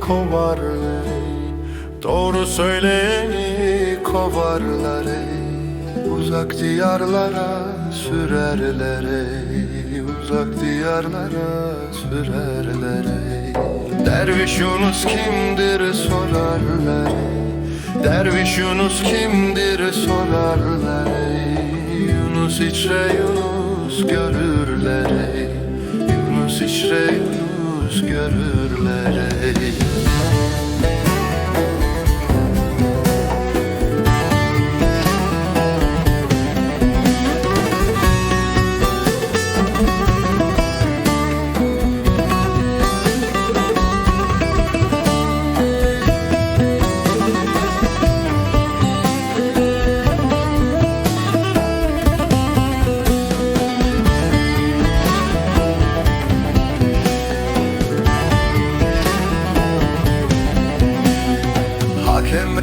kovarlar ey. Doğru söyleyeni kovarlar Uzak diyarlara sürerler Uzak diyarlara sürerler Derviş Yunus kimdir sorarlar Derviş Yunus kimdir sorarlar Yunus içre Yunus görürler Yunus içre Yunus görürler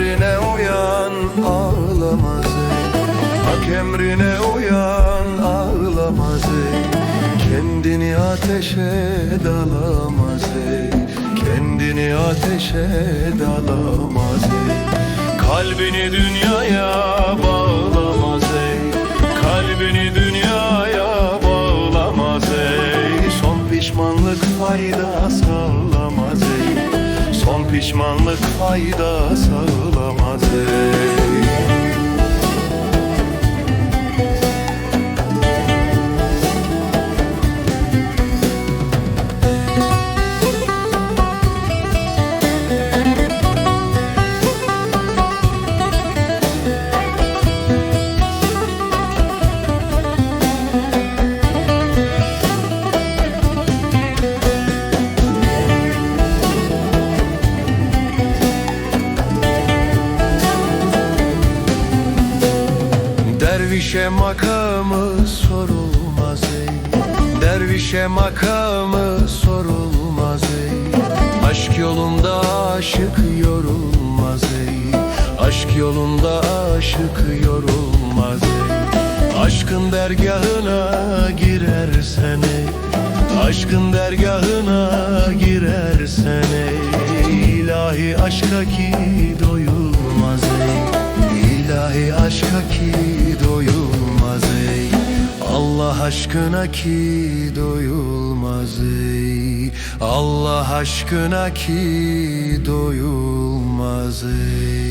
emrine uyan ağlamaz ey Hak emrine uyan ağlamaz ey Kendini ateşe dalamaz ey Kendini ateşe dalamaz ey Kalbini dünyaya bağlamaz ey Kalbini dünyaya bağlamaz ey Son pişmanlık fayda Son pişmanlık fayda sağlamaz. ey Dervişe makamı sorulmaz ey. Dervişe makamı sorulmaz ey. Aşk yolunda aşık yorulmaz ey. Aşk yolunda aşık yorulmaz ey. Aşkın dergahına girersen ey. Aşkın dergahına girersen ey. İlahi aşka ki doyulmaz aşkına ki doyulmaz ey. Allah aşkına ki doyulmaz ey